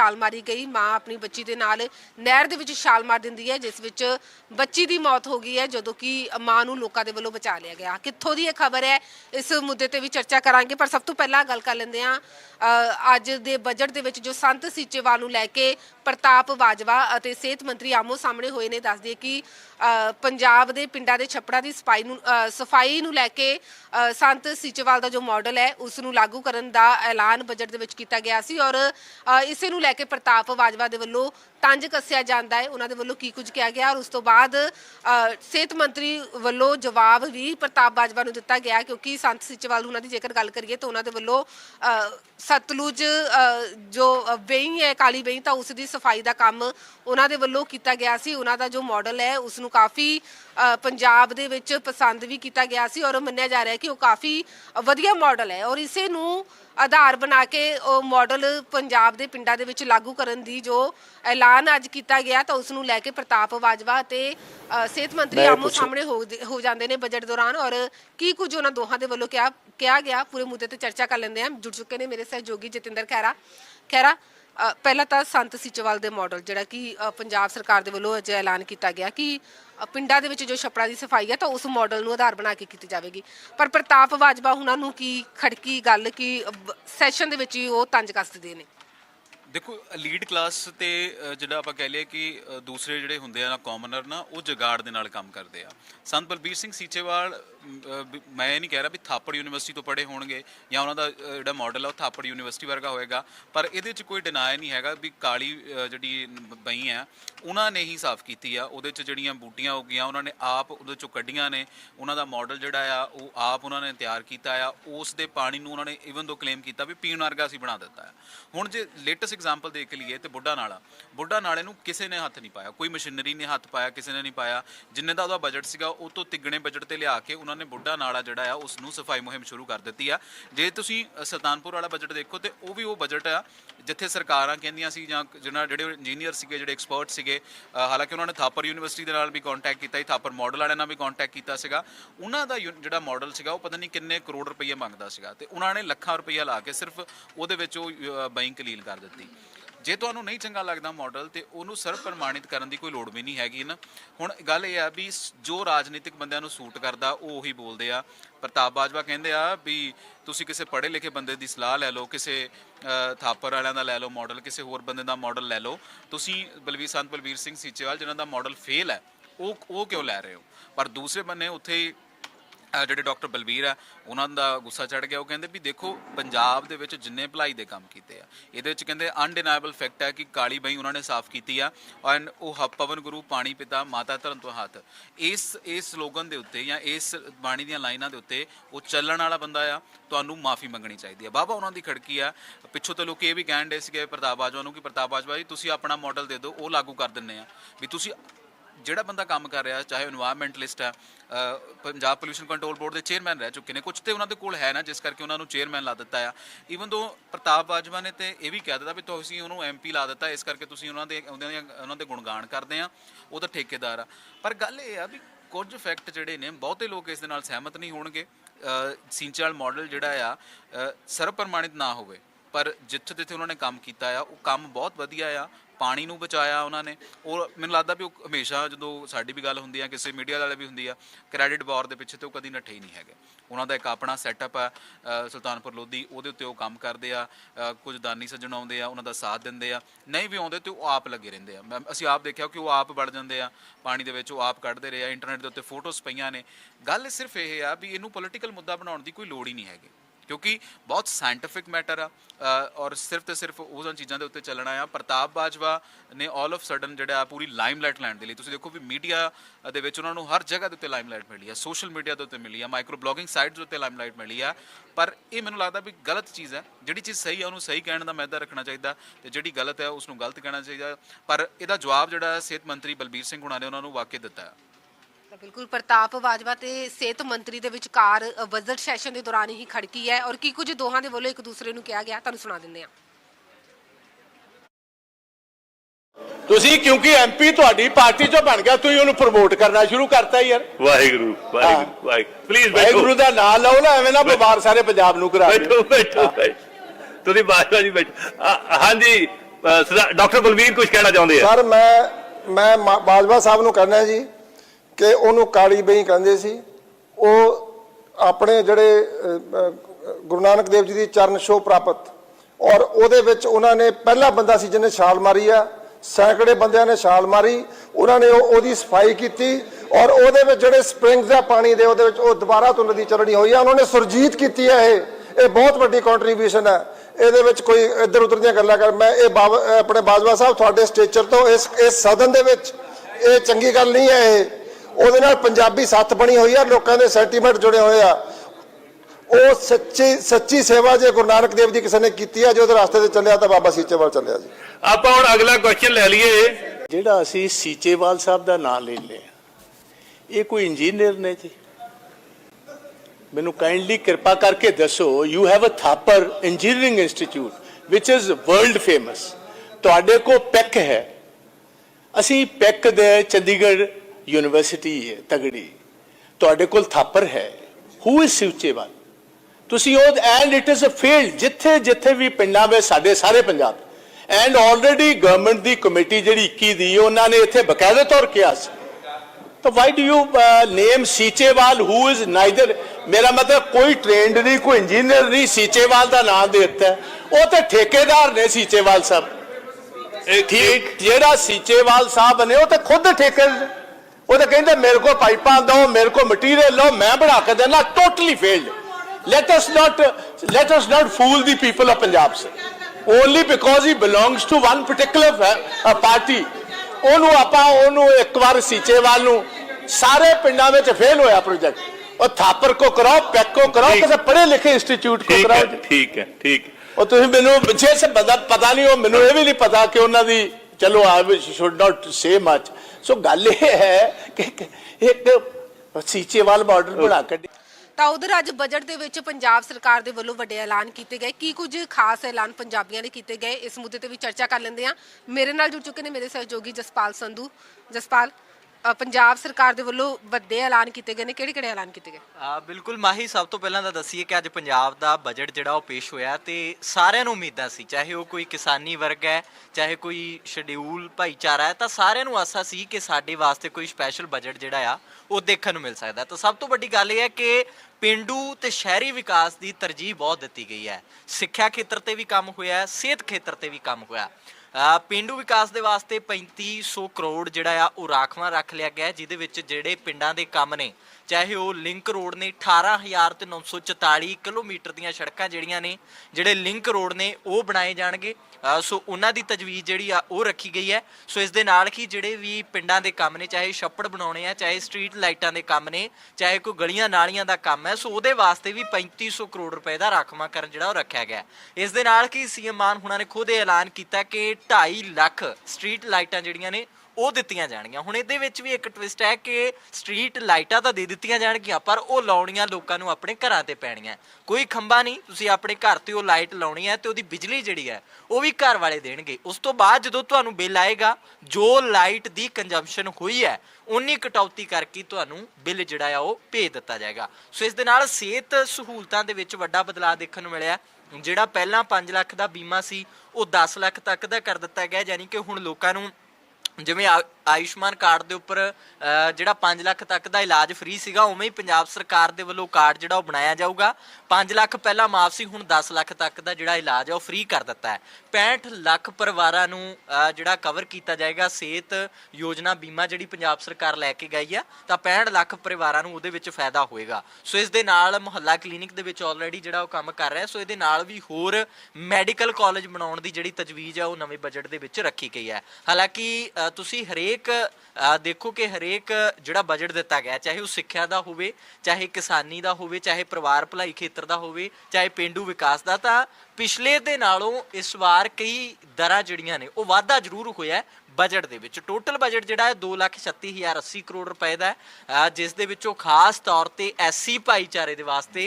ਛਾਲ ਮਾਰੀ ਗਈ। ਮਾਂ ਆਪਣੀ ਬੱਚੀ ਦੇ ਨਾਲ ਨਹਿਰ ਦੇ ਵਿੱਚ ਛਾਲ ਮਾਰ ਦਿੰਦੀ ਹੈ ਜਿਸ ਵਿੱਚ ਬੱਚੀ ਦੀ ਮੌਤ ਹੋ ਗਈ ਹੈ ਜਦੋਂ ਕਿ ਮਾਂ ਨੂੰ ਲੋਕਾਂ ਦੇ ਵੱਲੋਂ ਬਚਾ ਲਿਆ ਗਿਆ। ਕਿੱਥੋਂ ਦੀ ਇਹ ਖਬਰ ਹੈ ਇਸ ਮੁੱਦੇ ਤੇ ਵੀ ਚਰਚਾ ਕਰਾਂਗੇ ਪਰ ਸਭ ਤੋਂ ਪਹਿਲਾਂ ਗੱਲ ਕਰ ਲੈਂਦੇ ਹਾਂ ਅੱਜ ਦੇ ਬਜਟ ਦੇ ਵਿੱਚ ਜੋ ਸੰਤ ਸੀਚੇਵਾਲ ਨੂੰ ਲੈ ਕੇ ਪ੍ਰਤਾਪ ਬਾਜਵਾ ਅਤੇ ਸਿਹਤ ਮੰਤਰੀ ਆਮੋ ਸਾਹਮਣੇ ਹੋਏ ਨੇ ਦੱਸਦੀ ਕਿ ਪੰਜਾਬ ਦੇ ਪਿੰਡਾਂ ਦੇ ਛੱਪੜਾਂ ਦੀ ਸਫ਼ਾਈ ਨੂੰ ਸਫ਼ਾਈ ਨੂੰ ਲੈ ਕੇ ਅ, ਸੰਤ ਸੀਚੇਵਾਲ ਦਾ ਜੋ ਮਾਡਲ ਹੈ ਉਸ ਨੂੰ ਲਾਗੂ ਕਰਨ ਦਾ ਐਲਾਨ ਬਜਟ ਦੇ ਵਿੱਚ ਕੀਤਾ ਗਿਆ ਸੀ ਔਰ ਇਸੇ ਨੂੰ ਲੈ ਕੇ ਪ੍ਰਤਾਪ ਬਾਜਵਾ ਦੇ ਵੱਲੋਂ ਤੰਜ ਕੱਸਿਆ ਜਾਂਦਾ ਹੈ। ਉਹਨਾਂ ਦੇ ਵੱਲੋਂ ਕੀ ਕੁਝ ਕਿਹਾ ਗਿਆ ਔਰ ਉਸ ਤੋਂ ਬਾਅਦ ਅ, ਸਿਹਤ ਮੰਤਰੀ ਵੱਲੋਂ ਜਵਾਬ ਵੀ ਪ੍ਰਤਾਪ ਬਾਜਵਾ ਨੂੰ ਦਿੱਤਾ ਗਿਆ ਕਿਉਂਕਿ ਸੰਤ ਸੀਚੇਵਾਲ ਉਹਨਾਂ ਦੀ ਜੇਕਰ ਗੱਲ ਕਰੀਏ ਤਾਂ ਉਹਨਾਂ ਦੇ ਵੱਲੋਂ ਅ, ਸਤਲੁਜ ਅ, ਜੋ ਵੇਈ ਹੈ ਕਾਲੀ ਵੇਈ ਤਾਂ ਉਸ ਦੀ ਸਫ਼ਾਈ ਦਾ ਕੰਮ ਉਹਨਾਂ ਦੇ ਵੱਲੋਂ ਕੀਤਾ ਗਿਆ ਸੀ। ਉਹਨਾਂ ਦਾ ਜੋ ਮਾਡਲ ਹੈ ਉਸ ਨੂੰ ਕਾਫੀ ਅ, ਪੰਜਾਬ ਦੇ ਵਿੱਚ ਪਸੰਦ ਵੀ ਕੀਤਾ ਗਿਆ ਸੀ ਔਰ ਮੰਨਿਆ ਜਾ ਰਿਹਾ ਹੈ ਕਿ ਉਹ ਕਾਫੀ ਵਧੀਆ ਮਾਡਲ ਹੈ ਔਰ ਇਸੇ ਨੂੰ ਆਧਾਰ ਬਣਾ ਕੇ ਉਹ ਮਾਡਲ ਪੰਜਾਬ ਦੇ ਪਿੰਡਾਂ ਦੇ ਵਿੱਚ ਲਾਗੂ ਕਰਨ ਦੀ ਜੋ ਐਲਾਨ ਅੱਜ ਕੀਤਾ ਗਿਆ ਤਾਂ ਉਸ ਨੂੰ ਲੈ ਕੇ ਪ੍ਰਤਾਪ ਬਾਜਵਾ ਅਤੇ ਸਿਹਤ ਮੰਤਰੀ ਆਮੋ ਸਾਹਮਣੇ ਹੋ ਜਾਂਦੇ ਨੇ ਬਜਟ ਦੌਰਾਨ ਔਰ ਕੀ ਕੁਝ ਉਹਨਾਂ ਦੋਹਾਂ ਦੇ ਵੱਲੋਂ ਕਿਹਾ ਕਿਹਾ ਗਿਆ? ਪੂਰੇ ਮੁੱਦੇ ਤੇ ਚਰਚਾ ਕਰ ਲੈਂਦੇ ਹਾਂ। ਜੁੜ ਚੁੱਕੇ ਨੇ ਮੇਰੇ ਸਹਿਯੋਗੀ ਜਤਿੰਦਰ ਖੈਰਾ ਖੈਰਾ ਪਹਿਲਾਂ ਤਾਂ ਸੰਤ ਸੀਚੇਵਾਲ ਦੇ ਮਾਡਲ ਜਿਹੜਾ ਕਿ ਪੰਜਾਬ ਸਰਕਾਰ ਦੇ ਵੱਲੋਂ ਅੱਜ ਐਲਾਨ ਕੀਤਾ ਗਿਆ ਕਿ ਪਿੰਡਾਂ ਦੇ ਵਿੱਚ ਜੋ ਛੱਪੜਾਂ ਦੀ ਸਫ਼ਾਈ ਹੈ ਤਾਂ ਉਸ ਮਾਡਲ ਨੂੰ ਆਧਾਰ ਬਣਾ ਕੇ ਕੀਤੀ ਜਾਵੇਗੀ। ਪਰ ਪ੍ਰਤਾਪ ਬਾਜਵਾ ਉਹਨਾਂ ਨੂੰ ਕੀ ਖੜਕੀ ਗੱਲ ਕਿ ਸੈਸ਼ਨ ਦੇ ਵਿੱਚ ਹੀ ਉਹ ਤੰਜ ਕੱਸਦੇ ਨੇ? ਦੇਖੋ ਲੀਡ ਕਲਾਸ ਤੇ ਜਿਹੜਾ ਆਪਾਂ ਕਹਿ ਲਈਏ ਕਿ ਦੂਸਰੇ ਜਿਹੜੇ ਹੁੰਦੇ ਆ ਨਾ ਕਾਮਨਰ ਨਾ, ਉਹ ਜਗਾੜ ਦੇ ਨਾਲ ਕੰਮ ਕਰਦੇ ਆ। ਸੰਤ ਬਲਬੀਰ ਸਿੰਘ ਸੀਚੇਵਾਲ ਮੈਂ ਇਹ ਨਹੀਂ ਕਹਿ ਰਿਹਾ ਵੀ ਥਾਪੜ ਯੂਨੀਵਰਸਿਟੀ ਤੋਂ ਪੜ੍ਹੇ ਹੋਣਗੇ ਜਾਂ ਉਹਨਾਂ ਦਾ ਜਿਹੜਾ ਮਾਡਲ ਆ ਉਹ ਥਾਪੜ ਯੂਨੀਵਰਸਿਟੀ ਵਰਗਾ ਹੋਏਗਾ। ਪਰ ਇਹਦੇ 'ਚ ਕੋਈ ਡਿਨਾਈ ਨਹੀਂ ਹੈਗਾ ਵੀ ਕਾਲੀ ਜਿਹੜੀ ਬਈ ਆ, ਉਹਨਾਂ ਨੇ ਹੀ ਸਾਫ਼ ਕੀਤੀ ਆ। ਉਹਦੇ 'ਚ ਜਿਹੜੀਆਂ ਬੂਟੀਆਂ ਹੋ ਗਈਆਂ, ਉਹਨਾਂ ਨੇ ਆਪ ਉਹਦੇ 'ਚੋਂ ਕੱਢੀਆਂ ਨੇ। ਉਹਨਾਂ ਦਾ ਮਾਡਲ ਜਿਹੜਾ ਆ, ਉਹ ਆਪ ਉਹਨਾਂ ਨੇ ਤਿਆਰ ਕੀਤਾ ਆ। ਉਸ ਦੇ ਪਾਣੀ ਨੂੰ ਉਹਨਾਂ ਨੇ ਇਵਨ ਦੋ ਕਲੇਮ ਕੀਤਾ ਵੀ ਪੀਣ ਵਰਗਾ ਅਸੀਂ ਬਣਾ ਦਿੱਤਾ ਹੈ ਹੁਣ ਜੇ ਲੇਟੈਸਟ ਐਗਜ਼ਾਮਪਲ ਦੇਖ ਲਈਏ ਤੇ ਬੁੱਢਾ ਨਾਲਾ। ਬੁੱਢਾ ਨਾਲੇ ਨੂੰ ਕਿਸੇ ਨੇ ਹੱਥ ਨਹੀਂ ਪਾਇਆ। ਕੋਈ ਮਸ਼ੀਨਰੀ ਨੇ ਹੱਥ ਪਾਇਆ, ਕਿਸੇ ਨੇ ਨਹੀਂ ਪਾਇਆ। ਜਿੰਨੇ ਦਾ ਉਹਦਾ ਬਜਟ ਸੀਗਾ, ਉਹ ਤੋਂ ਤਿੱਗਣੇ ਬਜਟ ਤੇ ਲਿਆ ਕੇ ਉਹਨਾਂ ਨੇ ਬੁੱਢਾ ਨਾਲਾ ਜਿਹੜਾ ਆ ਉਸ ਨੂੰ ਸਫ਼ਾਈ ਮੁਹਿੰਮ ਸ਼ੁਰੂ ਕਰ ਦਿੱਤੀ ਆ। ਜੇ ਤੁਸੀਂ ਸੁਲਤਾਨਪੁਰ ਵਾਲਾ ਬਜਟ ਦੇਖੋ, ਤੇ ਉਹ ਵੀ ਉਹ ਬਜਟ ਆ, ਜਿੱਥੇ ਸਰਕਾਰਾਂ ਕਹਿੰਦੀਆਂ ਸੀ ਜਾਂ ਜਿਹਨਾਂ ਜਿਹੜੇ ਇੰਜੀਨੀਅਰ ਸੀਗੇ, ਜਿਹੜੇ ਐਕਸਪਰਟ ਸੀਗੇ ਹਾਲਾਂਕਿ ਉਹਨਾਂ ਨੇ ਥਾਪਰ ਯੂਨੀਵਰਸਿਟੀ ਦੇ ਨਾਲ ਵੀ ਕੰਟੈਕਟ ਕੀਤਾ ਸੀ, ਥਾਪਰ ਮਾਡਲ ਵਾਲਿਆਂ ਨਾਲ ਵੀ ਕੰਟੈਕਟ ਕੀਤਾ ਸੀਗਾ। ਉਹਨਾਂ ਦਾ ਯੂ- ਜਿਹੜਾ ਮਾਡਲ ਸੀਗਾ, ਉਹ ਪਤਾ ਨਹੀਂ ਕਿੰਨੇ ਕਰੋੜ ਰੁਪਏ ਮੰਗਦਾ ਸੀਗਾ, ਤੇ ਉਹਨਾਂ ਨੇ ਲੱਖਾਂ ਰੁਪਈਆ ਲਾ ਕੇ ਸਿਰਫ ਉਹਦੇ ਵਿੱਚ ਉਹ ਬੈਂਕ ਲੀਲ ਕਰ ਦਿੱਤੀ। ਜੇ ਤੁਹਾਨੂੰ ਨਹੀਂ ਚੰਗਾ ਲੱਗਦਾ ਮਾਡਲ ਤੇ ਉਹਨੂੰ ਸਰਵ ਪ੍ਰਮਾਣਿਤ ਕਰਨ ਦੀ ਕੋਈ ਲੋੜ ਵੀ ਨਹੀਂ ਹੈਗੀ ਨਾ। ਹੁਣ ਗੱਲ ਇਹ ਆ ਵੀ ਜੋ ਰਾਜਨੀਤਿਕ ਬੰਦਿਆਂ ਨੂੰ ਸੂਟ ਕਰਦਾ, ਉਹ ਉਹੀ ਬੋਲਦੇ ਆ। ਪ੍ਰਤਾਪ ਬਾਜਵਾ ਕਹਿੰਦੇ ਆ ਵੀ ਤੁਸੀਂ ਕਿਸੇ ਪੜ੍ਹੇ ਲਿਖੇ ਬੰਦੇ ਦੀ ਸਲਾਹ ਲੈ ਲਓ, ਕਿਸੇ ਥਾਪਰ ਵਾਲਿਆਂ ਦਾ ਲੈ ਲਓ ਮਾਡਲ ਕਿਸੇ ਹੋਰ ਬੰਦੇ ਦਾ ਮਾਡਲ ਲੈ ਲਓ। ਤੁਸੀਂ ਬਲਵੀਰ ਸੰਤ, ਬਲਵੀਰ ਸਿੰਘ ਸੀਚੇਵਾਲ, ਜਿਨ੍ਹਾਂ ਦਾ ਮਾਡਲ ਫੇਲ ਹੈ, ਉਹ ਉਹ ਕਿਉਂ ਲੈ ਰਹੇ ਹੋ? ਪਰ ਦੂਸਰੇ ਬੰਨੇ ਉੱਥੇ ਹੀ ਜਿਹੜੇ ਡਾਕਟਰ ਬਲਬੀਰ ਆ, ਉਹਨਾਂ ਦਾ ਗੁੱਸਾ ਚੜ ਗਿਆ। ਉਹ ਕਹਿੰਦੇ ਵੀ ਦੇਖੋ, ਪੰਜਾਬ ਦੇ ਵਿੱਚ ਜਿੰਨੇ ਭਲਾਈ ਦੇ ਕੰਮ ਕੀਤੇ ਆ, ਇਹਦੇ ਵਿੱਚ ਕਹਿੰਦੇ ਅਨਡਿਨਾਈਬਲ ਫੈਕਟ ਹੈ ਕਿ ਕਾਲੀ ਬਈ ਉਹਨਾਂ ਨੇ ਸਾਫ਼ ਕੀਤੀ ਆ ਐਂਡ ਉਹ ਹ- ਗੁਰੂ, ਪਾਣੀ ਪਿਤਾ, ਮਾਤਾ ਧਰਨ ਤੋਂ ਹੱਥ। ਇਸ ਇਸ ਸਲੋਗਨ ਦੇ ਉੱਤੇ ਜਾਂ ਇਸ ਬਾਣੀ ਦੀਆਂ ਲਾਈਨਾਂ ਦੇ ਉੱਤੇ ਉਹ ਚੱਲਣ ਵਾਲਾ ਬੰਦਾ ਆ, ਤੁਹਾਨੂੰ ਮਾਫੀ ਮੰਗਣੀ ਚਾਹੀਦੀ ਆ। ਬਾਬਾ, ਉਹਨਾਂ ਦੀ ਖੜਕੀ ਆ। ਪਿੱਛੋਂ ਤੋਂ ਲੋਕ ਇਹ ਵੀ ਕਹਿਣ ਦੇ ਸੀਗੇ ਪ੍ਰਤਾਪ ਬਾਜਵਾ ਨੂੰ ਕਿ ਪ੍ਰਤਾਪ ਬਾਜਵਾ ਜੀ, ਤੁਸੀਂ ਆਪਣਾ ਮਾਡਲ ਦੇ ਦਿਓ, ਉਹ ਲਾਗੂ ਕਰ ਦਿੰਨੇ ਆ। ਵੀ ਤੁਸੀਂ ਜਿਹੜਾ ਬੰਦਾ ਕੰਮ ਕਰ ਰਿਹਾ, ਚਾਹੇ এনवायरमेंटਲਿਸਟ ਹੈ ਪੰਜਾਬ ਪੋਲੂਸ਼ਨ ਕੰਟਰੋਲ ਬੋਰਡ ਦੇ ਚੇਅਰਮੈਨ ਰਹਿ ਚੁੱਕੇ ਨੇ ਕੁਝ ਤੇ ਉਹਨਾਂ ਦੇ ਕੋਲ ਹੈ ਨਾ, ਜਿਸ ਕਰਕੇ ਉਹਨਾਂ ਨੂੰ ਚੇਅਰਮੈਨ ਲਾ ਦਿੱਤਾ ਆ। ਈਵਨ ਦੋ ਪ੍ਰਤਾਪ ਬਾਜਵਾ ਨੇ ਤੇ ਇਹ ਵੀ ਕਹਿ ਦਿੱਤਾ ਵੀ ਤੁਸੀਂ ਉਹਨੂੰ ਐਮਪੀ ਲਾ ਦਿੱਤਾ, ਇਸ ਕਰਕੇ ਤੁਸੀਂ ਉਹਨਾਂ ਦੇ ਉਹਨਾਂ ਦੇ ਗੁਣਗਾਨ ਕਰਦੇ ਆ, ਉਹ ਤਾਂ ਠੇਕੇਦਾਰ ਆ। ਪਰ ਗੱਲ ਇਹ ਆ ਵੀ ਕੁਝ ਫੈਕਟ ਜਿਹੜੇ ਨੇ, ਬਹੁਤੇ ਲੋਕ ਇਸ ਦੇ ਨਾਲ ਸਹਿਮਤ ਨਹੀਂ ਹੋਣਗੇ। ਸਿੰਚਾਲ ਮਾਡਲ ਜਿਹੜਾ ਆ ਸਰਵ ਪ੍ਰਮਾਣਿਤ ਨਾ ਹੋਵੇ। ਪਰ ਜਿੱਥੇ ਜਿੱਥੇ ਉਹਨਾਂ ਨੇ ਕੰਮ ਕੀਤਾ ਆ, ਉਹ ਕੰਮ ਬਹੁਤ ਵਧੀਆ ਆ ਪਾਣੀ ਨੂੰ ਬਚਾਇਆ ਉਹਨਾਂ ਨੇ। ਉਹ ਮੈਨੂੰ ਲੱਗਦਾ ਵੀ ਉਹ ਹਮੇਸ਼ਾ ਜਦੋਂ ਸਾਡੀ ਵੀ ਗੱਲ ਹੁੰਦੀ ਆ, ਕਿਸੇ ਮੀਡੀਆ ਵਾਲੇ ਵੀ ਹੁੰਦੀ ਆ ਕ੍ਰੈਡਿਟ ਵਾਰ ਦੇ ਪਿੱਛੇ ਤੇ ਉਹ ਕਦੀ ਨੱਠੇ ਹੀ ਨਹੀਂ ਹੈਗੇ। ਉਹਨਾਂ ਦਾ ਇੱਕ ਆਪਣਾ ਸੈਟਅਪ ਆ ਸੁਲਤਾਨਪੁਰ ਲੋਧੀ, ਉਹਦੇ ਉੱਤੇ ਉਹ ਕੰਮ ਕਰਦੇ ਆ ਕੁਝ ਦਾਨੀ ਸੱਜਣ ਆਉਂਦੇ ਆ, ਉਹਨਾਂ ਦਾ ਸਾਥ ਦਿੰਦੇ ਆ। ਨਹੀਂ ਵੀ ਆਉਂਦੇ ਤੇ ਉਹ ਆਪ ਲੱਗੇ ਰਹਿੰਦੇ ਆ। ਮੈਂ- ਅਸੀਂ ਆਪ ਦੇਖਿਆ ਕਿ ਉਹ ਆਪ ਵੜ ਜਾਂਦੇ ਆ, ਪਾਣੀ ਦੇ ਵਿੱਚ ਉਹ ਆਪ ਕੱਢਦੇ ਰਹੇ ਆ ਇੰਟਰਨੈਟ ਦੇ ਉੱਤੇ ਫੋਟੋਜ਼ ਪਈਆਂ ਨੇ। ਗੱਲ ਸਿਰਫ ਇਹ ਆ ਵੀ ਇਹਨੂੰ ਪੋਲੀਟੀਕਲ ਮੁੱਦਾ ਬਣਾਉਣ ਦੀ ਕੋਈ ਲੋੜ ਹੀ ਨਹੀਂ ਹੈਗੀ। ਕਿਉਂਕਿ ਬਹੁਤ ਸਾਇੰਟਿਫਿਕ ਮੈਟਰ ਆ ਔਰ ਸਿਰਫ ਤੇ ਸਿਰਫ ਉਹਨਾਂ ਚੀਜ਼ਾਂ ਦੇ ਉੱਤੇ ਚੱਲਣਾ ਆ। ਪ੍ਰਤਾਪ ਬਾਜਵਾ ਨੇ ਆਲ ਆਫ ਸਡਨ ਜਿਹੜਾ ਪੂਰੀ ਲਾਈਮਲਾਈਟ ਲੈਣ ਦੇ ਲਈ, ਤੁਸੀਂ ਦੇਖੋ ਵੀ ਮੀਡੀਆ ਦੇ ਵਿੱਚ ਉਹਨਾਂ ਨੂੰ ਹਰ ਜਗ੍ਹਾ ਦੇ ਉੱਤੇ ਲਾਈਮਲਾਈਟ ਮਿਲੀ ਆ ਸੋਸ਼ਲ ਮੀਡੀਆ ਦੇ ਉੱਤੇ ਮਿਲੀ ਆ ਮਾਈਕਰੋ ਬਲੌਗਿੰਗ ਸਾਈਟਸ ਦੇ ਉੱਤੇ ਲਾਈਮਲਾਈਟ ਮਿਲੀ ਆ। ਪਰ ਇਹ ਮੈਨੂੰ ਲੱਗਦਾ ਵੀ ਗਲਤ ਚੀਜ਼ ਹੈ ਜਿਹੜੀ ਚੀਜ਼ ਸਹੀ ਆ, ਉਹਨੂੰ ਸਹੀ ਕਹਿਣ ਦਾ ਮੈਦਾ ਰੱਖਣਾ ਚਾਹੀਦਾ ਤੇ ਜਿਹੜੀ ਗਲਤ ਹੈ ਉਸ ਨੂੰ ਗਲਤ ਕਹਿਣਾ ਚਾਹੀਦਾ। ਪਰ ਇਹਦਾ ਜਵਾਬ ਜਿਹੜਾ ਸਿਹਤ ਮੰਤਰੀ ਬਲਬੀਰ ਸਿੰਘ ਹੁਣਾਂ ਨੇ ਉਹਨਾਂ ਨੂੰ ਵਾਕਿਆ ਦਿੱਤਾ। ਹੈ ਤਾਂ ਬਿਲਕੁਲ ਪ੍ਰਤਾਪ ਬਾਜਵਾ ਤੇ ਸਿਹਤ ਮੰਤਰੀ ਦੇ ਵਿਚਕਾਰ ਬਜਟ ਸੈਸ਼ਨ ਦੇ ਦੌਰਾਨ ਹੀ ਖੜਕੀ ਹੈ ਔਰ ਕੀ ਕੁਝ ਦੋਹਾਂ ਦੇ ਵੱਲੋਂ ਇੱਕ ਦੂਸਰੇ ਨੂੰ ਕਿਹਾ ਗਿਆ ਤੁਹਾਨੂੰ ਸੁਣਾ ਦਿੰਦੇ ਹਾਂ। ਤੁਸੀਂ ਕਿਉਂਕਿ ਐਮਪੀ ਤੁਹਾਡੀ ਪਾਰਟੀ ਚੋਂ ਬਣ ਗਿਆ ਤੁਸੀਂ ਉਹਨੂੰ ਪ੍ਰਮੋਟ ਕਰਨਾ ਸ਼ੁਰੂ ਕਰਤਾ ਯਾਰ। ਵਾਹਿਗੁਰੂ ਵਾਹਿਗੁਰੂ ਵਾਹਿਗੁਰੂ ਪਲੀਜ਼ ਬੈਠੋ। ਵਾਹਿਗੁਰੂ ਦਾ ਨਾਮ ਲਓ ਨਾ ਐਵੇਂ ਨਾ ਬਿਮਾਰ ਸਾਰੇ ਪੰਜਾਬ ਨੂੰ ਕਰਾ ਦਿਓ। ਬੈਠੋ। ਤੁਸੀਂ ਬਾਜਵਾ ਜੀ ਬੈਠੋ। ਆ- ਹਾਂਜੀ ਡਾਕਟਰ ਬਲਵੀਰ ਕੁਝ ਕਹਿਣਾ ਚਾਹੁੰਦੇ ਆ? ਸਰ ਮੈਂ ਮੈਂ ਮਾ- ਬਾਜਵਾ ਸਾਹਿਬ ਨੂੰ ਕਹਿੰਦਾ ਜੀ ਕਿ ਉਹਨੂੰ ਕਾਲੀ ਬਈ ਕਹਿੰਦੇ ਸੀ। ਉਹ ਆਪਣੇ ਜਿਹੜੇ ਗੁਰੂ ਨਾਨਕ ਦੇਵ ਜੀ ਦੀ ਚਰਨ ਛੋਹ ਪ੍ਰਾਪਤ। ਔਰ ਉਹਦੇ ਵਿੱਚ ਉਹਨਾਂ ਨੇ ਪਹਿਲਾ ਬੰਦਾ ਸੀ ਜਿਹਨੇ ਛਾਲ ਮਾਰੀ ਆ। ਸੈਂਕੜੇ ਬੰਦਿਆਂ ਨੇ ਛਾਲ ਮਾਰੀ। ਉਹਨਾਂ ਨੇ ਉਹ- ਉਹਦੀ ਸਫ਼ਾਈ ਕੀਤੀ। ਔਰ ਉਹਦੇ ਵਿੱਚ ਜਿਹੜੇ ਸਪ੍ਰਿੰਗਸ ਦਾ ਪਾਣੀ ਦੇ ਉਹਦੇ ਵਿੱਚ ਉਹ ਦੁਬਾਰਾ ਤੋਂ ਨਦੀ ਚੱਲਣੀ ਹੋਈ ਆ। ਉਹਨਾਂ ਨੇ ਸੁਰਜੀਤ ਕੀਤੀ ਹੈ ਇਹ। ਇਹ ਬਹੁਤ ਵੱਡੀ ਕੰਟਰੀਬਿਊਸ਼ਨ ਹੈ ਇਹਦੇ ਵਿੱਚ ਕੋਈ ਇੱਧਰ ਉੱਧਰ ਦੀਆਂ ਗੱਲਾਂ ਕਰ ਮੈਂ ਇਹ ਬਾਬ- ਇਹ ਆਪਣੇ ਬਾਜਵਾ ਸਾਹਿਬ ਤੁਹਾਡੇ ਸਟੇਚਰ ਤੋਂ ਇਸ ਇਸ ਸਦਨ ਦੇ ਵਿੱਚ ਇਹ ਚੰਗੀ ਗੱਲ ਨਹੀਂ ਹੈ ਇਹ। ਉਹਦੇ ਨਾਲ ਪੰਜਾਬੀ ਸੱਥ ਬਣੀ ਹੋਈ ਆ ਲੋਕਾਂ ਦੇ ਸੈਂਟੀਮੈਂਟ ਜੁੜੇ ਹੋਏ ਆ। ਉਹ ਸੱਚੀ ਸੱਚੀ ਸੇਵਾ ਜੇ ਗੁਰੂ ਨਾਨਕ ਦੇਵ ਜੀ ਕਿਸੇ ਨੇ ਕੀਤੀ ਆ ਜੇ ਉਹਦੇ ਰਸਤੇ ਤੇ ਚੱਲਿਆ ਤਾਂ ਬਾਬਾ ਸੀਚੇਵਾਲ ਚੱਲਿਆ ਜੀ। ਆਪਾਂ ਹੁਣ ਅਗਲਾ ਕੁਐਸਚਨ ਲੈ ਲਈਏ। ਜਿਹੜਾ ਅਸੀਂ ਸੀਚੇਵਾਲ ਸਾਹਿਬ ਦਾ ਨਾਮ ਲੈ ਲਿਆ ਇਹ ਕੋਈ ਇੰਜੀਨੀਅਰ ਨੇ ਜੀ? ਮੈਨੂੰ ਕਾਈਂਡਲੀ ਕਿਰਪਾ ਕਰਕੇ ਦੱਸੋ you have a Thapar engineering institute which is world famous ਤੁਹਾਡੇ ਕੋ ਪੈਕ ਹੈ। ਅਸੀਂ ਪੈਕ ਦੇ ਚੰਡੀਗੜ੍ਹ ਯੂਨੀਵਰਸਿਟੀ ਹੈ ਤਗੜੀ। ਤੁਹਾਡੇ ਕੋਲ ਥਾਪਰ ਹੈ। ਹੂ ਇਜ਼ ਸੀਚੇਵਾਲ ਤੁਸੀਂ ਉਹ and it is a field ਜਿੱਥੇ ਜਿੱਥੇ ਵੀ ਪਿੰਡਾਂ ਵਿੱਚ ਸਾਡੇ ਸਾਰੇ ਪੰਜਾਬ। ਐਂਡ ਆਲਰੇਡੀ ਗਵਰਨਮੈਂਟ ਦੀ ਕਮੇਟੀ ਜਿਹੜੀ 21 ਦੀ ਉਹਨਾਂ ਨੇ ਇੱਥੇ ਬਕਾਇਦਾ ਤੌਰ ਕਿਹਾ ਸੀ। ਤਾਂ why do you name Seechewal who is neither ਮੇਰਾ ਮਤਲਬ ਕੋਈ ਟ੍ਰੇਨਡ ਨਹੀਂ ਕੋਈ ਇੰਜੀਨੀਅਰ ਨਹੀਂ ਸੀਚੇਵਾਲ ਦਾ ਨਾਮ ਦੇ ਦਿੱਤਾ। ਉਹ ਤੇ ਠੇਕੇਦਾਰ ਨੇ ਸੀਚੇਵਾਲ ਸਾਹਿਬ। ਠੀਕ ਜਿਹੜਾ ਸੀਚੇਵਾਲ ਸਾਹਿਬ ਨੇ ਉਹ ਤੇ ਖੁਦ ਠੇਕੇ ਉਹ ਤਾਂ ਕਹਿੰਦੇ ਮੇਰੇ ਕੋਲ ਪਾਈਪਾਂ ਦਿਓ ਮੇਰੇ ਕੋਲ ਮਟੀਰੀਅਲ ਲਓ ਮੈਂ ਬਣਾ ਕੇ ਦੇਣਾ totally failed us not let us not fool the people of punjab sir. only because he belongs to one particular uh, party ਉਹਨੂੰ ਆਪਾਂ ਉਹਨੂੰ ਇੱਕ ਵਾਰ ਸੀਚੇਵਾਲ ਨੂੰ ਸਾਰੇ ਪਿੰਡਾਂ ਵਿੱਚ ਫੇਲ ਹੋਇਆ ਪ੍ਰੋਜੈਕਟ ਉਹ ਥਾਪਰ ਕੋ ਕਰਾਓ ਪੈਕ ਕੋ ਕਰਾਓ। ਕਿਸੇ ਪੜ੍ਹੇ ਲਿਖੇ ਇੰਸਟੀਚਿਊਟ ਕੋ ਹੈ ਕਰਾਓ ਠੀਕ ਹੈ ਠੀਕ ਹੈ। ਉਹ ਤੁਸੀਂ ਮੈਨੂੰ ਪਿੱਛੇ ਸੇ ਪਤਾ ਪਤਾ ਨਹੀਂ ਉਹ ਮੈਨੂੰ ਇਹ ਵੀ ਨਹੀਂ ਪਤਾ ਕਿ ਉਹਨਾਂ ਦੀ ਚਲੋ ਆਈ should not say much so ਗੱਲ ਇਹ ਹੈ ਕਿ ਇੱਕ ਸੀਚੇਵਾਲ ਬਾਰਡਰ ਬਣਾ ਕੇ ਤਾਂ ਉਧਰ ਅੱਜ ਬਜਟ ਦੇ ਵਿੱਚ ਪੰਜਾਬ ਸਰਕਾਰ ਦੇ ਵੱਲੋਂ ਵੱਡੇ ਐਲਾਨ ਕੀਤੇ ਗਏ। ਕੀ ਕੁਝ ਖਾਸ ਐਲਾਨ ਪੰਜਾਬੀਆਂ ਦੇ ਕੀਤੇ ਗਏ? ਇਸ ਮੁੱਦੇ ਤੇ ਵੀ ਚਰਚਾ ਕਰ ਲੈਂਦੇ ਆ ਮੇਰੇ ਨਾਲ ਜੁੜ ਚੁੱਕੇ ਨੇ ਮੇਰੇ ਸਹਿਯੋਗੀ ਜਸਪਾਲ ਸੰਧੂ। ਜਸਪਾਲ ਅ, ਪੰਜਾਬ ਸਰਕਾਰ ਦੇ ਵੱਲੋਂ ਵੱਡੇ ਐਲਾਨ ਕੀਤੇ ਗਏ ਨੇ। ਕਿਹੜੇ ਕਿਹੜੇ ਐਲਾਨ ਕੀਤੇ ਗਏ? ਆ ਬਿਲਕੁਲ ਮਾਹੀ ਸਭ ਤੋਂ ਪਹਿਲਾਂ ਤਾਂ ਦੱਸੀਏ ਕਿ ਅੱਜ ਪੰਜਾਬ ਦਾ ਬਜਟ ਜਿਹੜਾ ਉਹ ਪੇਸ਼ ਹੋਇਆ ਤੇ ਸਾਰਿਆਂ ਨੂੰ ਉਮੀਦਾਂ ਸੀ। ਚਾਹੇ ਉਹ ਕੋਈ ਕਿਸਾਨੀ ਵਰਗ ਹੈ ਚਾਹੇ ਕੋਈ ਸ਼ਡਿਊਲ ਭਾਈਚਾਰਾ ਹੈ ਤਾਂ ਸਾਰਿਆਂ ਨੂੰ ਆਸਾ ਸੀ ਕਿ ਸਾਡੇ ਵਾਸਤੇ ਕੋਈ ਸਪੈਸ਼ਲ ਬਜਟ ਜਿਹੜਾ ਆ ਉਹ ਦੇਖਣ ਨੂੰ ਮਿਲ ਸਕਦਾ। ਤਾਂ ਸਭ ਤੋਂ ਵੱਡੀ ਗੱਲ ਇਹ ਹੈ ਕਿ ਪਿੰਡੂ ਤੇ ਸ਼ਹਿਰੀ ਵਿਕਾਸ ਦੀ ਤਰਜੀਹ ਬਹੁਤ ਦਿੱਤੀ ਗਈ ਹੈ। ਸਿੱਖਿਆ ਖੇਤਰ ਤੇ ਵੀ ਕੰਮ ਹੋਇਆ ਹੈ ਸਿਹਤ ਖੇਤਰ ਤੇ ਵੀ ਕੰਮ ਹੋਇਆ। ਪਿੰਡੂ ਵਿਕਾਸ ਦੇ ਵਾਸਤੇ 3500 ਕਰੋੜ ਜਿਹੜਾ ਆ, ਉਹ ਰਾਖਵਾਂ ਰੱਖ ਲਿਆ ਗਿਆ ਜਿਹਦੇ ਵਿੱਚ ਜਿਹੜੇ ਪਿੰਡਾਂ ਦੇ ਕੰਮ ਨੇ, ਚਾਹੇ ਉਹ ਲਿੰਕ ਰੋਡ ਨੇ 18000 ਤੇ 944 ਕਿਲੋਮੀਟਰ ਦੀਆਂ ਸੜਕਾਂ ਜਿਹੜੀਆਂ ਨੇ, ਜਿਹੜੇ ਲਿੰਕ ਰੋਡ ਨੇ, ਉਹ ਬਣਾਏ ਜਾਣਗੇ। ਅ, ਸੋ ਉਹਨਾਂ ਦੀ ਤਜਵੀਜ਼ ਜਿਹੜੀ ਆ ਉਹ ਰੱਖੀ ਗਈ ਹੈ ਸੋ ਇਸ ਦੇ ਨਾਲ ਹੀ ਜਿਹੜੇ ਵੀ ਪਿੰਡਾਂ ਦੇ ਕੰਮ ਨੇ ਚਾਹੇ ਛੱਪੜ ਬਣਾਉਣੇ ਆ ਚਾਹੇ ਸਟਰੀਟ ਲਾਈਟਾਂ ਦੇ ਕੰਮ ਨੇ ਚਾਹੇ ਕੋਈ ਗਲੀਆਂ ਨਾਲੀਆਂ ਦਾ ਕੰਮ ਹੈ ਸੋ ਉਹਦੇ ਵਾਸਤੇ ਵੀ 3500 ਕਰੋੜ ਰੁਪਏ ਦਾ ਰਾਖਵਾਂਕਰਨ ਜਿਹੜਾ ਉਹ ਰੱਖਿਆ ਗਿਆ ਹੈ। ਇਸ ਦੇ ਨਾਲ ਹੀ ਸੀਐਮ ਮਾਨ ਹੁਣਾਂ ਨੇ ਖੁਦ ਇਹ ਐਲਾਨ ਕੀਤਾ ਕਿ 2.5 ਲੱਖ ਸਟਰੀਟ ਲਾਈਟਾਂ ਜਿਹੜੀਆਂ ਨੇ ਉਹ ਦਿੱਤੀਆਂ ਜਾਣਗੀਆਂ। ਹੁਣ ਇਹਦੇ ਵਿੱਚ ਵੀ ਇੱਕ ਟਵਿਸਟ ਹੈ ਕਿ ਸਟਰੀਟ ਲਾਈਟਾਂ ਤਾਂ ਦੇ ਦਿੱਤੀਆਂ ਜਾਣਗੀਆਂ, ਪਰ ਉਹ ਲਾਉਣੀਆਂ ਲੋਕਾਂ ਨੂੰ ਆਪਣੇ ਘਰਾਂ ਤੇ ਪੈਣੀਆਂ। ਕੋਈ ਖੰਭਾ ਨਹੀਂ, ਤੁਸੀਂ ਆਪਣੇ ਘਰ ਤੇ ਉਹ ਲਾਈਟ ਲਾਉਣੀ ਹੈ ਤੇ ਉਹਦੀ ਬਿਜਲੀ ਜਿਹੜੀ ਹੈ, ਉਹ ਵੀ ਘਰ ਵਾਲੇ ਦੇਣਗੇ। ਉਸ ਤੋਂ ਬਾਅਦ ਜਦੋਂ ਤੁਹਾਨੂੰ ਬਿੱਲ ਆਏਗਾ, ਜੋ ਲਾਈਟ ਦੀ ਕੰਜੰਪਸ਼ਨ ਹੋਈ ਹੈ ਉਨੀ ਕਟੌਤੀ ਕਰਕੇ ਤੁਹਾਨੂੰ ਬਿੱਲ ਜਿਹੜਾ ਆ ਉਹ ਭੇਜ ਦਿੱਤਾ ਜਾਏਗਾ। ਸੋ ਇਸ ਦੇ ਨਾਲ ਸਿਹਤ ਸਹੂਲਤਾਂ ਦੇ ਵਿੱਚ ਵੱਡਾ ਬਦਲਾਅ ਦੇਖਣ ਨੂੰ ਮਿਲਿਆ। ਜਿਹੜਾ ਪਹਿਲਾਂ 5 ਲੱਖ ਦਾ ਬੀਮਾ ਸੀ, ਉਹ 10 ਲੱਖ ਤੱਕ ਦਾ ਕਰ ਦਿੱਤਾ ਗਿਆ, ਯਾਨੀ ਕਿ ਹੁਣ ਲੋਕਾਂ ਨੂੰ ਜਿਵੇਂ ਆ- ਆਯੁਸ਼ਮਾਨ ਕਾਰਡ ਦੇ ਉੱਪਰ ਜਿਹੜਾ 5 ਲੱਖ ਤੱਕ ਦਾ ਇਲਾਜ ਫ੍ਰੀ ਸੀਗਾ, ਉਵੇਂ ਹੀ ਪੰਜਾਬ ਸਰਕਾਰ ਦੇ ਵੱਲੋਂ ਕਾਰਡ ਜਿਹੜਾ ਉਹ ਬਣਾਇਆ ਜਾਊਗਾ। 5 ਲੱਖ ਪਹਿਲਾਂ ਮਾਫ ਸੀ, ਹੁਣ 10 ਲੱਖ ਤੱਕ ਦਾ ਜਿਹੜਾ ਇਲਾਜ ਹੈ ਉਹ ਫ੍ਰੀ ਕਰ ਦਿੱਤਾ ਹੈ। 65 ਲੱਖ ਪਰਿਵਾਰਾਂ ਨੂੰ ਜਿਹੜਾ ਕਵਰ ਕੀਤਾ ਜਾਏਗਾ ਸਿਹਤ ਯੋਜਨਾ ਬੀਮਾ ਜਿਹੜੀ ਪੰਜਾਬ ਸਰਕਾਰ ਲੈ ਕੇ ਗਈ ਆ, ਤਾਂ 65 ਲੱਖ ਪਰਿਵਾਰਾਂ ਨੂੰ ਉਹਦੇ ਵਿੱਚ ਫਾਇਦਾ ਹੋਏਗਾ। ਸੋ ਇਸ ਦੇ ਨਾਲ ਮੁਹੱਲਾ ਕਲੀਨਿਕ ਦੇ ਵਿੱਚ ਆਲਰੇਡੀ ਜਿਹੜਾ ਉਹ ਕੰਮ ਕਰ ਰਿਹਾ, ਸੋ ਇਹਦੇ ਨਾਲ ਵੀ ਹੋਰ ਮੈਡੀਕਲ ਕਾਲਜ ਬਣਾਉਣ ਦੀ ਜਿਹੜੀ ਤਜਵੀਜ਼ ਹੈ ਉਹ ਨਵੇਂ ਬਜਟ ਦੇ ਵਿੱਚ ਰੱਖੀ ਗਈ ਹੈ। ਹਾਲਾਂਕਿ ਤੁਸੀਂ ਹਰੇਕ ਅ, ਦੇਖੋ ਕਿ ਹਰੇਕ ਜਿਹੜਾ ਬਜਟ ਦਿੱਤਾ ਗਿਆ ਚਾਹੇ ਉਹ ਸਿੱਖਿਆ ਦਾ ਹੋਵੇ ਚਾਹੇ ਕਿਸਾਨੀ ਦਾ ਹੋਵੇ ਚਾਹੇ ਪਰਿਵਾਰ ਭਲਾਈ ਖੇਤਰ ਦਾ ਹੋਵੇ ਚਾਹੇ ਪਿੰਡੂ ਵਿਕਾਸ ਦਾ ਤਾਂ ਪਿਛਲੇ ਦੇ ਨਾਲੋਂ ਇਸ ਵਾਰ ਕਈ ਦਰਾਂ ਜਿਹੜੀਆਂ ਨੇ ਉਹ ਵਾਧਾ ਜ਼ਰੂਰ ਹੋਇਆ ਬਜਟ ਦੇ ਵਿੱਚ। ਟੋਟਲ ਬਜਟ ਜਿਹੜਾ ਹੈ 236080 ਕਰੋੜ ਰੁਪਏ ਦਾ ਜਿਸ ਦੇ ਵਿੱਚੋਂ ਖਾਸ ਤੌਰ ਤੇ ਐਸਸੀ ਭਾਈਚਾਰੇ ਦੇ ਵਾਸਤੇ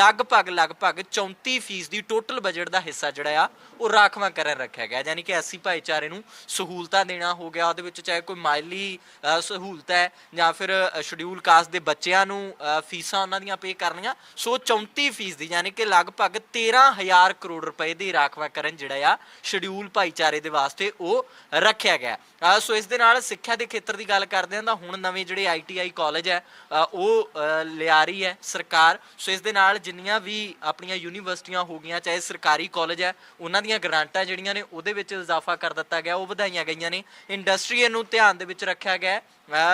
ਲਗਭਗ ਲਗਭਗ 34 ਫੀਸ ਦੀ ਟੋਟਲ ਬਜਟ ਦਾ ਹਿੱਸਾ ਜਿਹੜਾ ਆ, ਉਹ ਰਾਖਵਾਂ ਕਰਨ ਰੱਖਿਆ ਗਿਆ। ਯਾਨੀ ਕਿ ਐਸਸੀ ਭਾਈਚਾਰੇ ਨੂੰ ਸਹੂਲਤਾਂ ਦੇਣਾ ਹੋ ਗਿਆ। ਉਹਦੇ ਵਿੱਚ ਚਾਹੇ ਕੋਈ ਮਾਲੀ ਸਹੂਲਤ ਹੈ ਜਾਂ ਫਿਰ ਸ਼ਡਿਊਲ ਕਾਸਟ ਦੇ ਬੱਚਿਆਂ ਨੂੰ ਫੀਸਾਂ ਉਹਨਾਂ ਦੀਆਂ ਪੇ ਕਰਨੀਆਂ। ਸੋ 34 ਫੀਸ ਦੀ ਯਾਨੀ ਕਿ ਲਗਭਗ 13000 ਕਰੋੜ ਰੁਪਏ ਦੀ ਰਾਖਵਾਂਕਰਨ ਜਿਹੜਾ ਆ ਸ਼ਡਿਊਲ ਭਾਈਚਾਰੇ ਦੇ ਵਾਸਤੇ ਉਹ ਰੱਖਿਆ ਗਿਆ ਸੋ ਇਸ ਦੇ ਨਾਲ ਸਿੱਖਿਆ ਦੇ ਖੇਤਰ ਦੀ ਗੱਲ ਕਰਦੇ ਹਾਂ ਤਾਂ ਹੁਣ ਨਵੇਂ ਜਿਹੜੇ ਆਈਟੀਆਈ ਕਾਲਜ ਹੈ ਉਹ ਲਿਆ ਰਹੀ ਹੈ ਸਰਕਾਰ। ਸੋ ਇਸ ਦੇ ਨਾਲ ਜਿੰਨੀਆਂ ਵੀ ਆਪਣੀਆਂ ਯੂਨੀਵਰਸਿਟੀਆਂ ਹੋ ਗਈਆਂ, ਚਾਹੇ ਸਰਕਾਰੀ ਕਾਲਜ ਹੈ, ਉਹਨਾਂ ਦੀਆਂ ਗ੍ਰਾਂਟਾਂ ਜਿਹੜੀਆਂ ਨੇ ਉਹਦੇ ਵਿੱਚ ਇਜ਼ਾਫਾ ਕਰ ਦਿੱਤਾ ਗਿਆ, ਉਹ ਵਧਾਈਆਂ ਗਈਆਂ ਨੇ। ਇੰਡਸਟਰੀ ਨੂੰ ਧਿਆਨ ਦੇ ਵਿੱਚ ਰੱਖਿਆ ਗਿਆ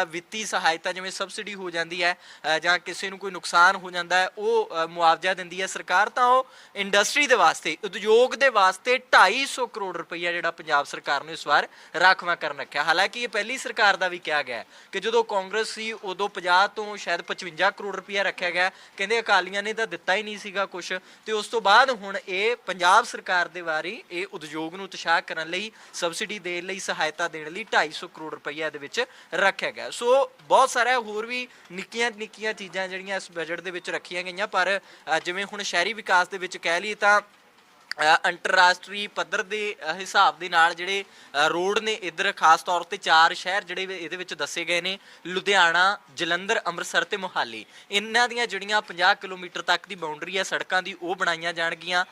ਵਿੱਤੀ ਸਹਾਇਤਾ ਜਿਵੇਂ ਸਬਸਿਡੀ ਹੋ ਜਾਂਦੀ ਹੈ ਜਾਂ ਕਿਸੇ ਨੂੰ ਕੋਈ ਨੁਕਸਾਨ ਹੋ ਜਾਂਦਾ ਹੈ, ਉਹ ਮੁਆਵਜ਼ਾ ਦਿੰਦੀ ਹੈ ਸਰਕਾਰ, ਤਾਂ ਉਹ ਇੰਡਸਟਰੀ ਦੇ ਵਾਸਤੇ, ਉਦਯੋਗ ਦੇ ਵਾਸਤੇ 250 ਕਰੋੜ ਰੁਪਈਆ ਜਿਹੜਾ ਪੰਜਾਬ ਸਰਕਾਰ ਨੇ ਇਸ ਵਾਰ ਰਾਖਵਾਂ ਕਰਨ ਰੱਖਿਆ। ਹਾਲਾਂਕਿ ਇਹ ਪਹਿਲੀ ਸਰਕਾਰ ਦਾ ਵੀ ਕਿਹਾ ਗਿਆ ਕਿ ਜਦੋਂ ਕਾਂਗਰਸ ਸੀ, ਉਦੋਂ 50 ਤੋਂ ਸ਼ਾਇਦ 55 ਕਰੋੜ ਰੁਪਈਆ ਰੱਖਿਆ ਗਿਆ। ਕਹਿੰਦੇ ਅਕਾਲੀਆਂ ਨੇ ਤਾਂ ਦਿੱਤਾ ਹੀ ਨਹੀਂ ਸੀਗਾ ਕੁਝ ਤੇ ਉਸ ਤੋਂ ਬਾਅਦ ਹੁਣ ਇਹ ਪੰਜਾਬ ਸਰਕਾਰ ਦੇ ਵਾਰੀ ਇਹ ਉਦਯੋਗ ਨੂੰ ਉਤਸ਼ਾਹ ਕਰਨ ਲਈ, ਸਬਸਿਡੀ ਦੇਣ ਲਈ, ਸਹਾਇਤਾ ਦੇਣ ਲਈ 250 ਕਰੋੜ ਰੁਪਈਆ ਦੇ ਵਿੱਚ ਰੱਖ ਰੱਖਿਆ ਗਿਆ ਸੋ ਬਹੁਤ ਸਾਰਾ ਹੋਰ ਵੀ ਨਿੱਕੀਆਂ ਨਿੱਕੀਆਂ ਚੀਜ਼ਾਂ ਜਿਹੜੀਆਂ ਇਸ ਬਜਟ ਦੇ ਵਿੱਚ ਰੱਖੀਆਂ ਗਈਆਂ, ਪਰ ਜਿਵੇਂ ਹੁਣ ਸ਼ਹਿਰੀ ਵਿਕਾਸ ਦੇ ਵਿੱਚ ਕਹਿ ਲਈਏ ਤਾਂ ਅੰਤਰਰਾਸ਼ਟਰੀ ਪੱਧਰ ਦੇ ਹਿਸਾਬ ਦੇ ਨਾਲ ਜਿਹੜੇ ਰੋਡ ਨੇ ਇੱਧਰ ਖਾਸ ਤੌਰ ਤੇ ਚਾਰ ਸ਼ਹਿਰ ਜਿਹੜੇ ਇਹਦੇ ਵਿੱਚ ਦੱਸੇ ਗਏ ਨੇ, ਲੁਧਿਆਣਾ, ਜਲੰਧਰ, ਅੰਮ੍ਰਿਤਸਰ ਤੇ ਮੋਹਾਲੀ। ਇਹਨਾਂ ਦੀਆਂ ਜਿਹੜੀਆਂ 50 ਕਿਲੋਮੀਟਰ ਤੱਕ ਦੀ ਬਾਉਂਡਰੀ ਹੈ ਸੜਕਾਂ ਦੀ, ਉਹ ਬਣਾਈਆਂ ਜਾਣਗੀਆਂ।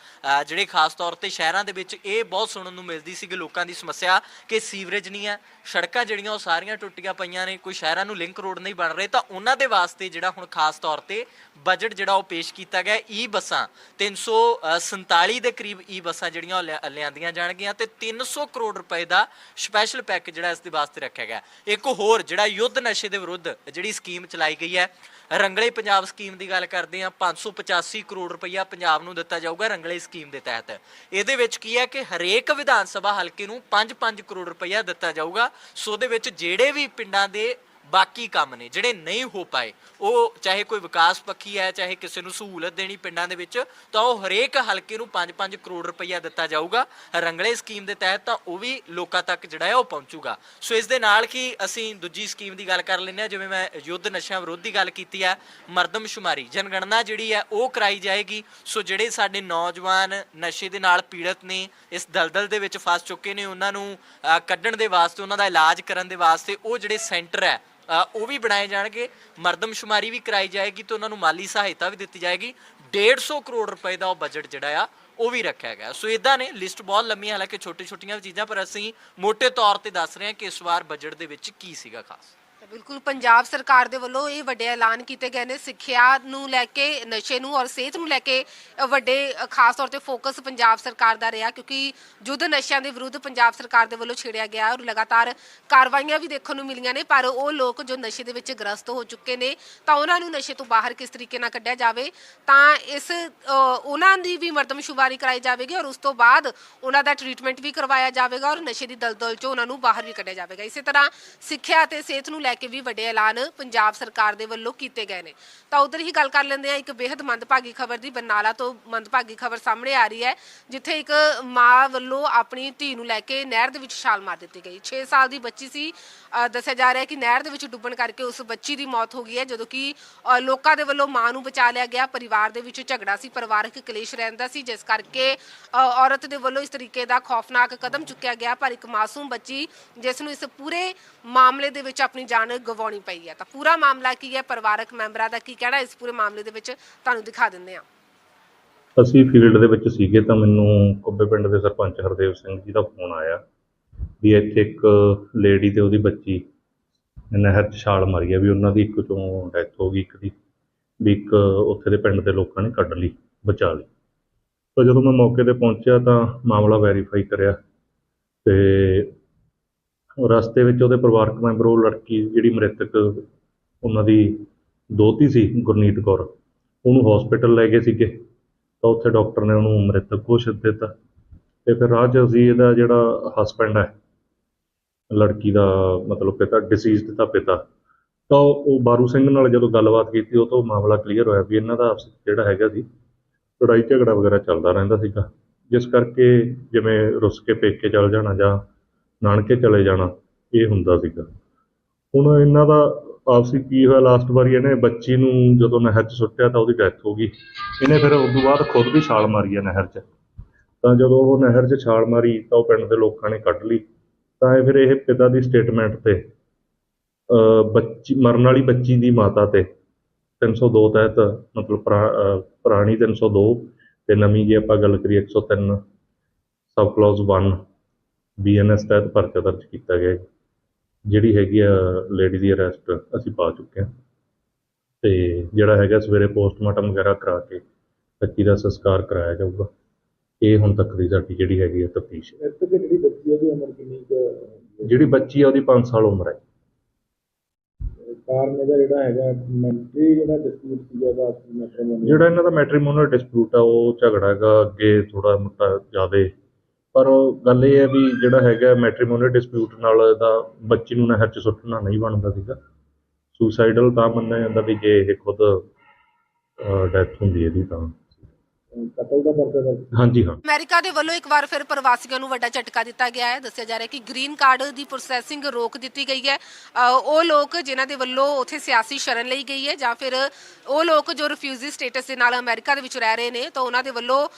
ਜਿਹੜੇ ਖਾਸ ਤੌਰ ਤੇ ਸ਼ਹਿਰਾਂ ਦੇ ਵਿੱਚ ਇਹ ਬਹੁਤ ਸੁਣਨ ਨੂੰ ਮਿਲਦੀ ਸੀ ਕਿ ਲੋਕਾਂ ਦੀ ਸਮੱਸਿਆ ਕਿ ਸੀਵਰੇਜ ਨਹੀਂ ਹੈ ਸੜਕਾਂ ਜਿਹੜੀਆਂ ਉਹ ਸਾਰੀਆਂ ਟੁੱਟੀਆਂ ਪਈਆਂ ਨੇ, ਕੋਈ ਸ਼ਹਿਰਾਂ ਨੂੰ ਲਿੰਕ ਰੋਡ ਨਹੀਂ ਬਣ ਰਹੇ, ਤਾਂ ਉਹਨਾਂ ਦੇ ਵਾਸਤੇ ਜਿਹੜਾ ਹੁਣ ਖਾਸ ਤੌਰ ਤੇ ਬਜਟ ਜਿਹੜਾ ਉਹ ਪੇਸ਼ ਕੀਤਾ ਗਿਆ, ਈ ਬੱਸਾਂ 347 ਦੇ ਕਰੀਬ ਈ ਬੱਸਾਂ ਜਿਹੜੀਆਂ ਉਹ ਲਿਆ- ਲਿਆਂਦੀਆਂ ਜਾਣਗੀਆਂ ਤੇ 300 ਕਰੋੜ ਰੁਪਏ ਦਾ ਸਪੈਸ਼ਲ ਪੈਕੇਜ ਜਿਹੜਾ ਇਸ ਦੇ ਵਾਸਤੇ ਰੱਖਿਆ ਗਿਆ। ਇੱਕ ਹੋਰ ਜਿਹੜਾ ਯੁੱਧ ਨਸ਼ੇ ਦੇ ਵਿਰੁੱਧ ਜਿਹੜੀ ਸਕੀਮ ਚਲਾਈ ਗਈ ਹੈ, ਰੰਗਲੇ ਪੰਜਾਬ ਸਕੀਮ ਦੀ ਗੱਲ ਕਰਦੇ ਆ 585 ਕਰੋੜ ਰੁਪਈਆ ਪੰਜਾਬ ਨੂੰ ਦਿੱਤਾ ਜਾਊਗਾ ਰੰਗਲੇ ਸਕੀਮ ਦੇ ਤਹਿਤ। ਇਹਦੇ ਵਿੱਚ ਕੀ ਹੈ ਕਿ ਹਰੇਕ ਵਿਧਾਨ ਸਭਾ ਹਲਕੇ ਨੂੰ 5-5 ਕਰੋੜ ਰੁਪਈਆ ਦਿੱਤਾ ਜਾਊਗਾ। ਸੋ ਉਹਦੇ ਵਿੱਚ ਜਿਹੜੇ ਵੀ ਪਿੰਡਾਂ ਦੇ ਬਾਕੀ ਕੰਮ ਨੇ, ਜਿਹੜੇ ਨਹੀਂ ਹੋ ਪਾਏ, ਉਹ ਚਾਹੇ ਕੋਈ ਵਿਕਾਸ ਪੱਖੀ ਹੈ, ਚਾਹੇ ਕਿਸੇ ਨੂੰ ਸਹੂਲਤ ਦੇਣੀ ਪਿੰਡਾਂ ਦੇ ਵਿੱਚ, ਤਾਂ ਉਹ ਹਰੇਕ ਹਲਕੇ ਨੂੰ 5-5 ਕਰੋੜ ਰੁਪਈਆ ਦਿੱਤਾ ਜਾਊਗਾ। ਰੰਗਲੇ ਸਕੀਮ ਦੇ ਤਹਿਤ ਤਾਂ ਉਹ ਵੀ ਲੋਕਾਂ ਤੱਕ ਜਿਹੜਾ ਹੈ ਉਹ ਪਹੁੰਚੂਗਾ। ਸੋ ਇਸ ਦੇ ਨਾਲ ਕੀ ਅਸੀਂ ਦੂਜੀ ਸਕੀਮ ਦੀ ਗੱਲ ਕਰ ਲੈਂਦੇ ਹਾਂ, ਜਿਵੇਂ ਮੈਂ ਯੁੱਧ ਨਸ਼ਿਆਂ ਵਿਰੋਧ ਦੀ ਗੱਲ ਕੀਤੀ ਹੈ, ਮਰਦਮਸ਼ੁਮਾਰੀ, ਜਨਗਣਨਾ ਜਿਹੜੀ ਹੈ, ਉਹ ਕਰਾਈ ਜਾਏਗੀ। ਸੋ ਜਿਹੜੇ ਸਾਡੇ ਨੌਜਵਾਨ ਨਸ਼ੇ ਦੇ ਨਾਲ ਪੀੜਤ ਨੇ, ਇਸ ਦਲਦਲ ਦੇ ਵਿੱਚ ਫਸ ਚੁੱਕੇ ਨੇ, ਉਹਨਾਂ ਨੂੰ ਕੱਢਣ ਦੇ ਵਾਸਤੇ, ਉਹਨਾਂ ਦਾ ਇਲਾਜ ਕਰਨ ਦੇ ਵਾਸਤੇ, ਉਹ ਜਿਹੜੇ ਸੈਂਟਰ ਹੈ ਉਹ ਵੀ ਬਣਾਏ ਜਾਣਗੇ। ਮਰਦਮਸ਼ੁਮਾਰੀ ਵੀ ਕਰਾਈ ਜਾਏਗੀ ਤੇ ਉਹਨਾਂ ਨੂੰ ਮਾਲੀ ਸਹਾਇਤਾ ਵੀ ਦਿੱਤੀ ਜਾਏਗੀ। 150 ਕਰੋੜ ਰੁਪਏ ਦਾ ਉਹ ਬਜਟ ਜਿਹੜਾ ਆ, ਉਹ ਵੀ ਰੱਖਿਆ ਗਿਆ। ਸੋ ਇਦਾਂ ਨੇ ਲਿਸਟ ਬਹੁਤ ਲੰਮੀ ਹਾਲਾਂਕਿ ਛੋਟੀ ਛੋਟੀਆਂ ਚੀਜ਼ਾਂ, ਪਰ ਅਸੀਂ ਮੋٹے ਤੌਰ ਤੇ ਦੱਸ ਰਹੇ ਹਾਂ ਕਿ ਇਸ ਵਾਰ ਬਜਟ ਦੇ ਵਿੱਚ ਕੀ ਸੀਗਾ ਖਾਸ। ਬਿਲਕੁਲ ਪੰਜਾਬ ਸਰਕਾਰ ਦੇ ਵੱਲੋਂ ਇਹ ਵੱਡੇ ਐਲਾਨ ਕੀਤੇ ਗਏ ਨੇ ਸਿੱਖਿਆ ਨੂੰ ਲੈ ਕੇ, ਨਸ਼ੇ ਨੂੰ ਔਰ ਸਿਹਤ ਨੂੰ ਲੈ ਕੇ ਵੱਡੇ ਖਾਸ ਤੌਰ ਤੇ ਫੋਕਸ ਪੰਜਾਬ ਸਰਕਾਰ ਦਾ ਰਿਹਾ ਕਿਉਂਕਿ ਯੁੱਧ ਨਸ਼ਿਆਂ ਦੇ ਵਿਰੁੱਧ ਪੰਜਾਬ ਸਰਕਾਰ ਦੇ ਵੱਲੋਂ ਛੇੜਿਆ ਗਿਆ ਔਰ ਲਗਾਤਾਰ ਕਾਰਵਾਈਆਂ ਵੀ ਦੇਖਣ ਨੂੰ ਮਿਲੀਆਂ ਨੇ, ਪਰ ਉਹ ਲੋਕ ਜੋ ਨਸ਼ੇ ਦੇ ਵਿੱਚ ਗ੍ਰਸਤ ਹੋ ਚੁੱਕੇ ਨੇ, ਤਾਂ ਉਹਨਾਂ ਨੂੰ ਨਸ਼ੇ ਤੋਂ ਬਾਹਰ ਕਿਸ ਤਰੀਕੇ ਨਾਲ ਕੱਢਿਆ ਜਾਵੇ, ਤਾਂ ਇਸ ਉਹਨਾਂ ਦੀ ਵੀ ਮਰਦਮਸ਼ੁਮਾਰੀ ਕਰਾਈ ਜਾਵੇਗੀ ਔਰ ਉਸ ਤੋਂ ਬਾਅਦ ਉਹਨਾਂ ਦਾ ਟ੍ਰੀਟਮੈਂਟ ਵੀ ਕਰਵਾਇਆ ਜਾਵੇਗਾ ਔਰ ਨਸ਼ੇ ਦੀ ਦਲਦਲ ਚੋਂ ਉਹਨਾਂ ਨੂੰ ਬਾਹਰ ਵੀ ਕੱਢਿਆ ਜਾਵੇਗਾ। ਇਸੇ ਤਰ੍ਹਾਂ ਸਿੱਖਿਆ ਅਤੇ ਸਿਹਤ ਨੂੰ ਲੈ ਕੇ ਵੀ ਵੱਡੇ ਐਲਾਨ ਪੰਜਾਬ ਸਰਕਾਰ ਦੇ ਵੱਲੋਂ ਕੀਤੇ ਗਏ ਨੇ। ਤਾਂ ਉਧਰ ਹੀ ਗੱਲ ਕਰ ਲੈਂਦੇ ਆ ਇੱਕ ਬੇहद ਮੰਦਭਾਗੀ ਖਬਰ ਦੀ ਬਰਨਾਲਾ ਤੋਂ ਮੰਦਭਾਗੀ ਖਬਰ ਸਾਹਮਣੇ ਆ ਰਹੀ ਹੈ ਜਿੱਥੇ ਇੱਕ ਮਾਂ ਵੱਲੋਂ ਆਪਣੀ ਧੀ ਨੂੰ ਲੈ ਕੇ ਨਹਿਰ ਦੇ ਵਿੱਚ ਛਾਲ ਮਾਰ ਦਿੱਤੀ ਗਈ। 6 ਸਾਲ ਦੀ ਬੱਚੀ ਸੀ। ਦੱਸਿਆ ਜਾ ਰਿਹਾ ਹੈ ਕਿ ਨਹਿਰ ਦੇ ਵਿੱਚ ਡੁੱਬਣ ਕਰਕੇ ਉਸ ਬੱਚੀ ਦੀ ਮੌਤ ਹੋ ਗਈ ਹੈ ਜਦੋਂ ਕਿ ਅ, ਲੋਕਾਂ ਦੇ ਵੱਲੋਂ ਮਾਂ ਨੂੰ ਬਚਾ ਲਿਆ ਗਿਆ। ਪਰਿਵਾਰ ਦੇ ਵਿੱਚ ਝਗੜਾ ਸੀ ਪਰਿਵਾਰਕ ਕਲੇਸ਼ ਰਹਿੰਦਾ ਸੀ ਜਿਸ ਕਰਕੇ ਅ, ਔਰਤ ਦੇ ਵੱਲੋਂ ਇਸ ਤਰੀਕੇ ਦਾ ਖੌਫਨਾਕ ਕਦਮ ਚੁੱਕਿਆ ਗਿਆ। ਪਰ ਇੱਕ ਮਾਸੂਮ ਬੱਚੀ ਜਿਸ ਨੂੰ ਇਸ ਪੂਰੇ ਮਾਮਲੇ ਦੇ ਵਿੱਚ ਆਪਣੀ ਜਾਨ ਗਵਾਉਣੀ ਪਈ ਹੈ। ਤਾਂ ਪੂਰਾ ਮਾਮਲਾ ਕੀ ਹੈ? ਪਰਿਵਾਰਕ ਮੈਂਬਰਾਂ ਦਾ ਕੀ ਕਹਿਣਾ? ਇਸ ਪੂਰੇ ਮਾਮਲੇ ਦੇ ਵਿੱਚ ਤੁਹਾਨੂੰ ਦਿਖਾ ਦਿੰਦੇ ਹਾਂ। ਅਸੀਂ ਫੀਲਡ ਦੇ ਵਿੱਚ ਸੀਗੇ ਤਾਂ ਮੈਨੂੰ ਕੁੱਬੇ ਪਿੰਡ ਦੇ ਸਰਪੰਚ ਹਰਦੇਵ ਸਿੰਘ ਜੀ ਦਾ ਫੋਨ ਆਇਆ ਵੀ ਇੱਥੇ ਇੱਕ ਲੇਡੀ ਤੇ ਉਹਦੀ ਬੱਚੀ ਨਹਿਰ 'ਚ ਛਾਲ ਮਾਰੀ ਆ ਵੀ ਉਹਨਾਂ ਦੀ ਇੱਕ ਚੋਂ ਡੈਥ ਹੋ ਗਈ, ਇੱਕ ਦੀ, ਵੀ ਇੱਕ ਉੱਥੇ ਦੇ ਪਿੰਡ ਦੇ ਲੋਕਾਂ ਨੇ ਕੱਢ ਲਈ, ਬਚਾ ਲਈ। ਤਾਂ ਜਦੋਂ ਮੈਂ ਮੌਕੇ ਤੇ ਪਹੁੰਚਿਆ ਤਾਂ ਮਾਮਲਾ ਵੈਰੀਫਾਈ ਕਰਿਆ ਤੇ ਰਸਤੇ ਵਿੱਚ ਉਹਦੇ ਪਰਿਵਾਰਕ ਮੈਂਬਰ, ਉਹ ਲੜਕੀ ਜਿਹੜੀ ਮ੍ਰਿਤਕ ਉਹਨਾਂ ਦੀ ਦੋਤੀ ਸੀ, ਗੁਰਨੀਤ ਕੌਰ, ਉਹਨੂੰ ਹਸਪੀਟਲ ਲੈ ਗਏ ਸੀਗੇ। ਤਾਂ ਉੱਥੇ ਡਾਕਟਰ ਨੇ ਉਹਨੂੰ ਮ੍ਰਿਤਕ ਘੋਸ਼ਿਤ ਦਿੱਤਾ। ਤੇ ਫਿਰ ਰਾਜ 'ਚ ਅਸੀਂ ਇਹਦਾ ਜਿਹੜਾ ਹਸਬੈਂਡ ਹੈ, ਲੜਕੀ ਦਾ ਮਤਲਬ ਪਿਤਾ ਡਿਸੀਜ਼ਡ ਦਾ ਪਿਤਾ, ਤਾਂ ਉਹ ਬਾਰੂ ਸਿੰਘ ਨਾਲ ਜਦੋਂ ਗੱਲਬਾਤ ਕੀਤੀ, ਉਹ ਤੋਂ ਮਾਮਲਾ ਕਲੀਅਰ ਹੋਇਆ ਵੀ ਇਹਨਾਂ ਦਾ ਆਪਸ ਜਿਹੜਾ ਹੈਗਾ ਸੀ ਲੜਾਈ ਝਗੜਾ ਵਗੈਰਾ ਚੱਲਦਾ ਰਹਿੰਦਾ ਸੀਗਾ। ਜਿਸ ਕਰਕੇ ਜਿਵੇਂ ਰੁੱਸ ਕੇ ਪੇਕੇ ਚੱਲ ਜਾਣਾ ਜਾਂ ਨਾਨਕੇ ਚਲੇ ਜਾਣਾ, ਇਹ ਹੁੰਦਾ ਸੀਗਾ। ਹੁਣ ਇਹਨਾਂ ਦਾ ਆਪਸੀ ਕੀ ਹੋਇਆ ਲਾਸਟ ਵਾਰੀ ਇਹਨੇ ਬੱਚੀ ਨੂੰ ਜਦੋਂ ਨਹਿਰ 'ਚ ਸੁੱਟਿਆ ਤਾਂ ਉਹਦੀ ਡੈਥ ਹੋ ਗਈ। ਇਹਨੇ ਫਿਰ ਉਸ ਤੋਂ ਬਾਅਦ ਖੁਦ ਵੀ ਛਾਲ ਮਾਰੀ ਆ ਨਹਿਰ 'ਚ। ਤਾਂ ਜਦੋਂ ਉਹ ਨਹਿਰ 'ਚ ਛਾਲ ਮਾਰੀ ਤਾਂ ਉਹ ਪਿੰਡ ਦੇ ਲੋਕਾਂ ਨੇ ਕੱਢ ਲਈ। ਤਾਂ ਇਹ ਫਿਰ ਇਹ ਪਿਤਾ ਦੀ ਸਟੇਟਮੈਂਟ ਤੇ, ਅਹ ਬੱਚੀ, ਮਰਨ ਵਾਲੀ ਬੱਚੀ ਦੀ ਮਾਤਾ ਤੇ 302 ਤਹਿਤ, ਮਤਲਬ ਪੁਰਾ- ਅਹ ਪੁਰਾਣੀ 302 ਤੇ ਨਵੀਂ ਜੇ ਆਪਾਂ ਗੱਲ ਕਰੀਏ 103 ਸਬ ਕਲੌਜ਼ 1 ਬੀਐਨਐਸ ਤਹਿਤ ਪਰਚਾ ਦਰਜ ਕੀਤਾ ਗਿਆ ਹੈ। ਜਿਹੜੀ ਹੈਗੀ ਆ ਲੇਡੀ ਦੀ ਅਰੈਸਟ ਅਸੀਂ ਪਾ ਚੁੱਕੇ ਹਾਂ। ਤੇ ਜਿਹੜਾ ਹੈਗਾ ਸਵੇਰੇ ਪੋਸਟਮਾਰਟਮ ਵਗੈਰਾ ਕਰਾ ਕੇ ਬੱਚੀ ਦਾ ਸੰਸਕਾਰ ਕਰਾਇਆ ਜਾਊਗਾ। ਇਹ ਹੁਣ ਤੱਕ ਦੀ ਸਾਡੀ ਜਿਹੜੀ ਹੈਗੀ ਆ ਤਫਤੀਸ਼ ਜਿਹੜੀ ਬੱਚੀ ਉਹਦੀ ਉਮਰ ਕਿੰਨੀ ਕੁ ਜਿਹੜੀ ਬੱਚੀ ਆ ਉਹਦੀ 5 ਸਾਲ ਉਮਰ ਹੈ। ਕਾਰਨ ਇਹਦਾ ਜਿਹੜਾ ਹੈਗਾ ਮੈਂਟਰੀ ਜਿਹੜਾ ਡਿਸਪਿਊਟ ਸੀਗਾ ਆਪਸੀ ਮੈਟਰੋਮੋਨੀ ਜਿਹੜਾ ਇਹਨਾਂ ਦਾ ਮੈਟ੍ਰੀਮੋਨੀਅਲ ਡਿਸਪਿਊਟ ਆ ਉਹ ਝਗੜਾ ਹੈਗਾ ਅੱਗੇ ਥੋੜਾ ਮੋਟਾ ਜ਼ਿਆਦੇ ਪਰ ਗੱਲ ਇਹ ਹੈ ਵੀ ਜਿਹੜਾ ਹੈਗਾ ਮੈਟ੍ਰੀਮੋਨੀਅਲ ਡਿਸਪਿਊਟ ਨਾਲ ਇਹਦਾ ਬੱਚੀ ਨੂੰ ਨਹਿਰ 'ਚ ਸੁੱਟਣਾ ਨਹੀਂ ਬਣਦਾ ਸੀਗਾ। ਸੁਸਾਈਡਲ ਤਾਂ ਮੰਨਿਆ ਜਾਂਦਾ ਵੀ ਜੇ ਇਹ ਖੁਦ ਡੈਥ ਹੁੰਦੀ ਇਹਦੀ ਤਾਂ। ਕਤਲ ਦਾ ਪਰਚਾ ਦਰਜ ਹਾਂਜੀ ਹਾਂ। ਅਮਰੀਕਾ ਦੇ ਵੱਲੋਂ ਇੱਕ ਵਾਰ ਫਿਰ ਪ੍ਰਵਾਸੀਆਂ ਨੂੰ ਵੱਡਾ ਝਟਕਾ ਦਿੱਤਾ ਗਿਆ ਹੈ। ਦੱਸਿਆ ਜਾ ਰਿਹਾ ਹੈ ਕਿ ਗ੍ਰੀਨ ਕਾਰਡ ਦੀ ਪ੍ਰੋਸੈਸਿੰਗ ਰੋਕ ਦਿੱਤੀ ਗਈ ਹੈ। ਉਹ ਲੋਕ ਜਿਨ੍ਹਾਂ ਦੇ ਵੱਲੋਂ ਉਥੇ ਸਿਆਸੀ ਸ਼ਰਨ ਲਈ ਗਈ ਹੈ ਜਾਂ ਫਿਰ ਉਹ ਲੋਕ ਜੋ ਰਿਫਿਊਜੀ ਸਟੇਟਸ ਦੇ ਨਾਲ ਅਮਰੀਕਾ ਦੇ ਵਿੱਚ ਰਹਿ ਰਹੇ ਨੇ ਤਾਂ ਉਹਨਾਂ ਦੇ ਵੱਲੋਂ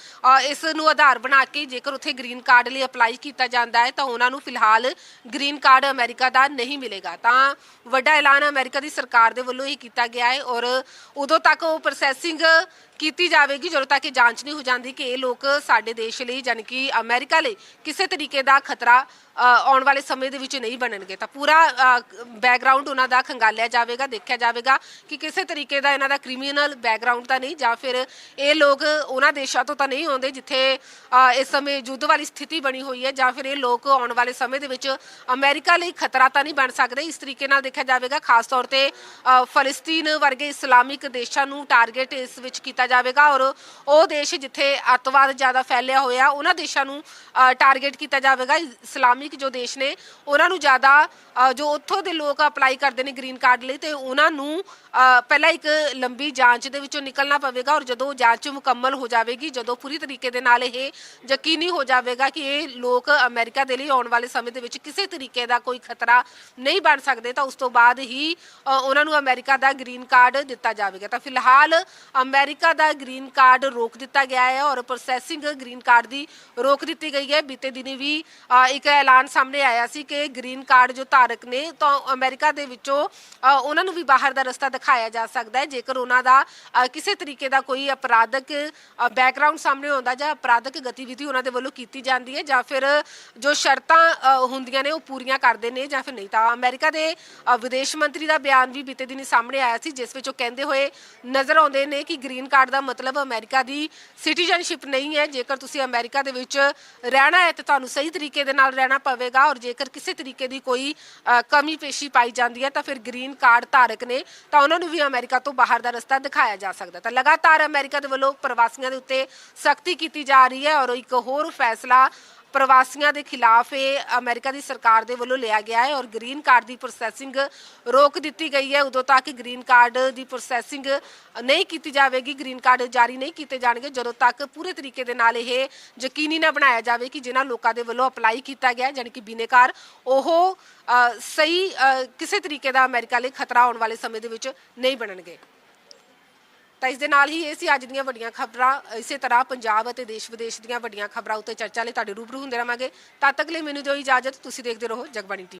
ਇਸ ਨੂੰ ਆਧਾਰ ਬਣਾ ਕੇ ਜੇਕਰ ਉਥੇ ਗ੍ਰੀਨ ਕਾਰਡ ਲਈ ਅਪਲਾਈ ਕੀਤਾ ਜਾਂਦਾ ਹੈ ਤਾਂ ਉਹਨਾਂ ਨੂੰ ਫਿਲਹਾਲ ਗ੍ਰੀਨ ਕਾਰਡ ਅਮਰੀਕਾ ਦਾ ਨਹੀਂ ਮਿਲੇਗਾ। ਤਾਂ ਵੱਡਾ ਐਲਾਨ ਅਮਰੀਕਾ ਦੀ ਸਰਕਾਰ ਦੇ ਵੱਲੋਂ ਹੀ ਕੀਤਾ ਗਿਆ ਹੈ ਔਰ ਉਦੋਂ ਤੱਕ ਉਹ ਪ੍ਰੋਸੈਸਿੰਗ ਕੀਤੀ ਜਾਵੇਗੀ ਜਦੋਂ ਤੱਕ ਇਹ ਜਾਂਚ ਨਹੀਂ ਹੋ ਜਾਂਦੀ ਕਿ ਇਹ ਲੋਕ ਸਾਡੇ ਦੇਸ਼ ਲਈ ਯਾਨੀ ਕਿ ਅਮਰੀਕਾ ਲਈ ਕਿਸੇ ਤਰੀਕੇ ਦਾ ਖਤਰਾ ਆਉਣ ਵਾਲੇ ਸਮੇਂ ਦੇ ਵਿੱਚ ਨਹੀਂ ਬਣਨਗੇ। ਤਾਂ ਪੂਰਾ ਬੈਕਗ੍ਰਾਉਂਡ ਉਹਨਾਂ ਦਾ ਖੰਗਾਲਿਆ ਜਾਵੇਗਾ, ਦੇਖਿਆ ਜਾਵੇਗਾ ਕਿ ਕਿਸੇ ਤਰੀਕੇ ਦਾ ਇਹਨਾਂ ਦਾ ਕ੍ਰਿਮੀਨਲ ਬੈਕਗ੍ਰਾਉਂਡ ਤਾਂ ਨਹੀਂ ਜਾਂ ਫਿਰ ਇਹ ਲੋਕ ਉਹਨਾਂ ਦੇਸ਼ਾਂ ਤੋਂ ਤਾਂ ਨਹੀਂ ਆਉਂਦੇ ਜਿੱਥੇ ਇਸ ਸਮੇਂ ਯੁੱਧ ਵਾਲੀ ਸਥਿਤੀ ਬਣੀ ਹੋਈ ਹੈ ਜਾਂ ਫਿਰ ਇਹ ਲੋਕ ਆਉਣ ਵਾਲੇ ਸਮੇਂ ਦੇ ਵਿੱਚ ਅਮਰੀਕਾ ਲਈ ਖਤਰਾ ਤਾਂ ਨਹੀਂ ਬਣ ਸਕਦੇ। ਇਸ ਤਰੀਕੇ ਨਾਲ ਦੇਖਿਆ ਜਾਵੇਗਾ, ਖਾਸ ਤੌਰ ਤੇ ਫਲਸਤੀਨ ਵਰਗੇ ਇਸਲਾਮਿਕ ਦੇਸ਼ਾਂ ਨੂੰ ਟਾਰਗੇਟ ਇਸ ਵਿੱਚ ਕੀਤਾ ਜਾਵੇਗਾ ਔਰ ਉਹ ਦੇਸ਼ ਜਿੱਥੇ ਅੱਤਵਾਦ ਜ਼ਿਆਦਾ ਫੈਲਿਆ ਹੋਇਆ, ਉਹਨਾਂ ਦੇਸ਼ਾਂ ਨੂੰ ਟਾਰਗੇਟ ਕੀਤਾ ਜਾਵੇਗਾ। ਇਸਲਾਮਿਕ ਜੋ ਦੇਸ਼ ਨੇ, ਉਹਨਾਂ ਨੂੰ ਜ਼ਿਆਦਾ ਜੋ ਉੱਥੋਂ ਦੇ ਲੋਕ ਅਪਲਾਈ ਕਰਦੇ ਨੇ ਗ੍ਰੀਨ ਕਾਰਡ ਲਈ, ਤੇ ਉਹਨਾਂ ਨੂੰ ਪਹਿਲਾਂ ਇੱਕ ਲੰਬੀ ਜਾਂਚ ਦੇ ਵਿੱਚੋਂ ਨਿਕਲਣਾ ਪਵੇਗਾ ਔਰ ਜਦੋਂ ਜਾਂਚ ਮੁਕੰਮਲ ਹੋ ਜਾਵੇਗੀ, ਜਦੋਂ ਪੂਰੀ ਤਰੀਕੇ ਦੇ ਨਾਲ ਇਹ ਯਕੀਨੀ ਹੋ ਜਾਵੇਗਾ ਕਿ ਇਹ ਲੋਕ ਅਮਰੀਕਾ ਦੇ ਲਈ ਆਉਣ ਵਾਲੇ ਸਮੇਂ ਦੇ ਵਿੱਚ ਕਿਸੇ ਤਰੀਕੇ ਦਾ ਕੋਈ ਖਤਰਾ ਨਹੀਂ ਬਣ ਸਕਦੇ, ਤਾਂ ਉਸ ਤੋਂ ਬਾਅਦ ਹੀ ਉਹਨਾਂ ਨੂੰ ਅਮਰੀਕਾ ਦਾ ਗ੍ਰੀਨ ਕਾਰਡ ਦਿੱਤਾ ਜਾਵੇਗਾ। ਤਾਂ ਫਿਲਹਾਲ ਅਮਰੀਕਾ ਦਾ ਗ੍ਰੀਨ ਕਾਰਡ ਰੋਕ ਦਿੱਤਾ ਗਿਆ ਹੈ ਔਰ ਪ੍ਰੋਸੈਸਿੰਗ ਗ੍ਰੀਨ ਕਾਰਡ ਦੀ ਰੋਕ ਦਿੱਤੀ ਗਈ ਹੈ। ਬੀਤੇ ਦਿਨੀ ਵੀ ਇੱਕ ਐਲਾਨ ਸਾਹਮਣੇ ਆਇਆ ਸੀ ਕਿ ਗ੍ਰੀਨ ਕਾਰਡ ਜੋ ਧਾਰਕ ਨੇ, ਤਾਂ ਅਮਰੀਕਾ ਦੇ ਵਿੱਚੋਂ ਉਹਨਾਂ ਨੂੰ ਵੀ ਬਾਹਰ ਦਾ ਰਸਤਾ ਦਿਖਾਇਆ ਜਾ ਸਕਦਾ ਹੈ। ਜੇਕਰ ਉਹਨਾਂ ਦਾ ਕਿਸੇ ਤਰੀਕੇ ਦਾ ਕੋਈ ਅਪਰਾਧਕ ਬੈਕਗ੍ਰਾਉਂਡ ਸਾਹਮਣੇ ਆਉਂਦਾ ਜਾਂ ਅਪਰਾਧਕ ਗਤੀਵਿਧੀ ਉਹਨਾਂ ਦੇ ਵੱਲੋਂ ਕੀਤੀ ਜਾਂਦੀ ਹੈ ਜਾਂ ਫਿਰ ਜੋ ਸ਼ਰਤਾਂ ਹੁੰਦੀਆਂ ਨੇ ਉਹ ਪੂਰੀਆਂ ਕਰਦੇ ਨੇ ਜਾਂ ਫਿਰ ਨਹੀਂ। ਤਾਂ ਅਮਰੀਕਾ ਦੇ ਵਿਦੇਸ਼ ਮੰਤਰੀ ਦਾ ਬਿਆਨ ਵੀ ਬੀਤੇ ਦਿਨੀ ਸਾਹਮਣੇ ਆਇਆ ਸੀ, ਜਿਸ ਵਿੱਚ ਉਹ ਕਹਿੰਦੇ ਹੋਏ ਨਜ਼ਰ ਆਉਂਦੇ ਨੇ ਕਿ ਗ੍ਰੀਨ ਕਾਰਡ ਦਾ ਮਤਲਬ ਅਮਰੀਕਾ ਦੀ ਸਿਟੀਜ਼ਨਸ਼ਿਪ ਨਹੀਂ ਹੈ। ਜੇਕਰ ਤੁਸੀਂ ਅਮਰੀਕਾ ਦੇ ਵਿੱਚ ਰਹਿਣਾ ਹੈ ਤੇ ਤੁਹਾਨੂੰ ਸਹੀ ਤਰੀਕੇ ਦੇ ਨਾਲ ਰਹਿਣਾ ਪਵੇਗਾ ਔਰ ਜੇਕਰ ਕਿਸੇ ਤਰੀਕੇ ਦੀ ਕੋਈ ਕਮੀ ਪੇਸ਼ੀ ਪਾਈ ਜਾਂਦੀ ਹੈ ਤਾਂ ਫਿਰ ਗ੍ਰੀਨ ਕਾਰਡ ਧਾਰਕ ਨੇ ਤਾਂ ਉਹਨਾਂ ਨੂੰ ਵੀ ਅਮਰੀਕਾ ਤੋਂ ਬਾਹਰ ਦਾ ਰਸਤਾ ਦਿਖਾਇਆ ਜਾ ਸਕਦਾ ਤਾਂ ਲਗਾਤਾਰ ਅਮਰੀਕਾ ਦੇ ਵੱਲੋਂ ਪ੍ਰਵਾਸੀਆਂ ਦੇ ਉੱਤੇ ਸਖਤੀ ਕੀਤੀ ਜਾ ਰਹੀ ਹੈ ਔਰ ਇੱਕ ਹੋਰ ਫੈਸਲਾ ਪ੍ਰਵਾਸੀਆਂ ਦੇ ਖਿਲਾਫ ਇਹ ਅਮਰੀਕਾ ਦੀ ਸਰਕਾਰ ਦੇ ਵੱਲੋਂ ਲਿਆ ਗਿਆ ਹੈ ਔਰ ਗ੍ਰੀਨ ਕਾਰਡ ਦੀ ਪ੍ਰੋਸੈਸਿੰਗ ਰੋਕ ਦਿੱਤੀ ਗਈ ਹੈ, ਉਦੋਂ ਤੱਕ ਗ੍ਰੀਨ ਕਾਰਡ ਦੀ ਪ੍ਰੋਸੈਸਿੰਗ ਨਹੀਂ ਕੀਤੀ ਜਾਵੇਗੀ, ਗ੍ਰੀਨ ਕਾਰਡ ਜਾਰੀ ਨਹੀਂ ਕੀਤੇ ਜਾਣਗੇ, ਜਦੋਂ ਤੱਕ ਪੂਰੇ ਤਰੀਕੇ ਦੇ ਨਾਲ ਇਹ ਯਕੀਨੀ ਨਾ ਬਣਾਇਆ ਜਾਵੇ ਕਿ ਜਿਨ੍ਹਾਂ ਲੋਕਾਂ ਦੇ ਵੱਲੋਂ ਅਪਲਾਈ ਕੀਤਾ ਗਿਆ ਯਾਨੀ ਕਿ ਬਿਨੇਕਾਰ, ਉਹ ਸਹੀ ਕਿਸੇ ਤਰੀਕੇ ਦਾ ਅਮਰੀਕਾ ਲਈ ਖਤਰਾ ਆਉਣ ਵਾਲੇ ਸਮੇਂ ਦੇ ਵਿੱਚ ਨਹੀਂ ਬਣਨਗੇ। ਤਾਂ ਇਸ ਦੇ ਨਾਲ ਹੀ ਇਹ ਸੀ ਅੱਜ ਦੀਆਂ ਵੱਡੀਆਂ ਖਬਰਾਂ। ਇਸੇ ਤਰ੍ਹਾਂ ਪੰਜਾਬ ਅਤੇ ਦੇਸ਼ ਵਿਦੇਸ਼ ਦੀਆਂ ਵੱਡੀਆਂ ਖਬਰਾਂ ਉੱਤੇ ਚਰਚਾ ਲਈ ਤੁਹਾਡੇ ਰੂਬਰੂ ਹੁੰਦੇ ਰਵਾਂਗੇ ਤਦ ਤੱਕ ਲਈ ਮੈਨੂੰ ਦਿਓ ਇਜਾਜ਼ਤ। ਤੁਸੀਂ ਦੇਖਦੇ ਰਹੋ ਜਗਬਾਣੀ ਟੀਵੀ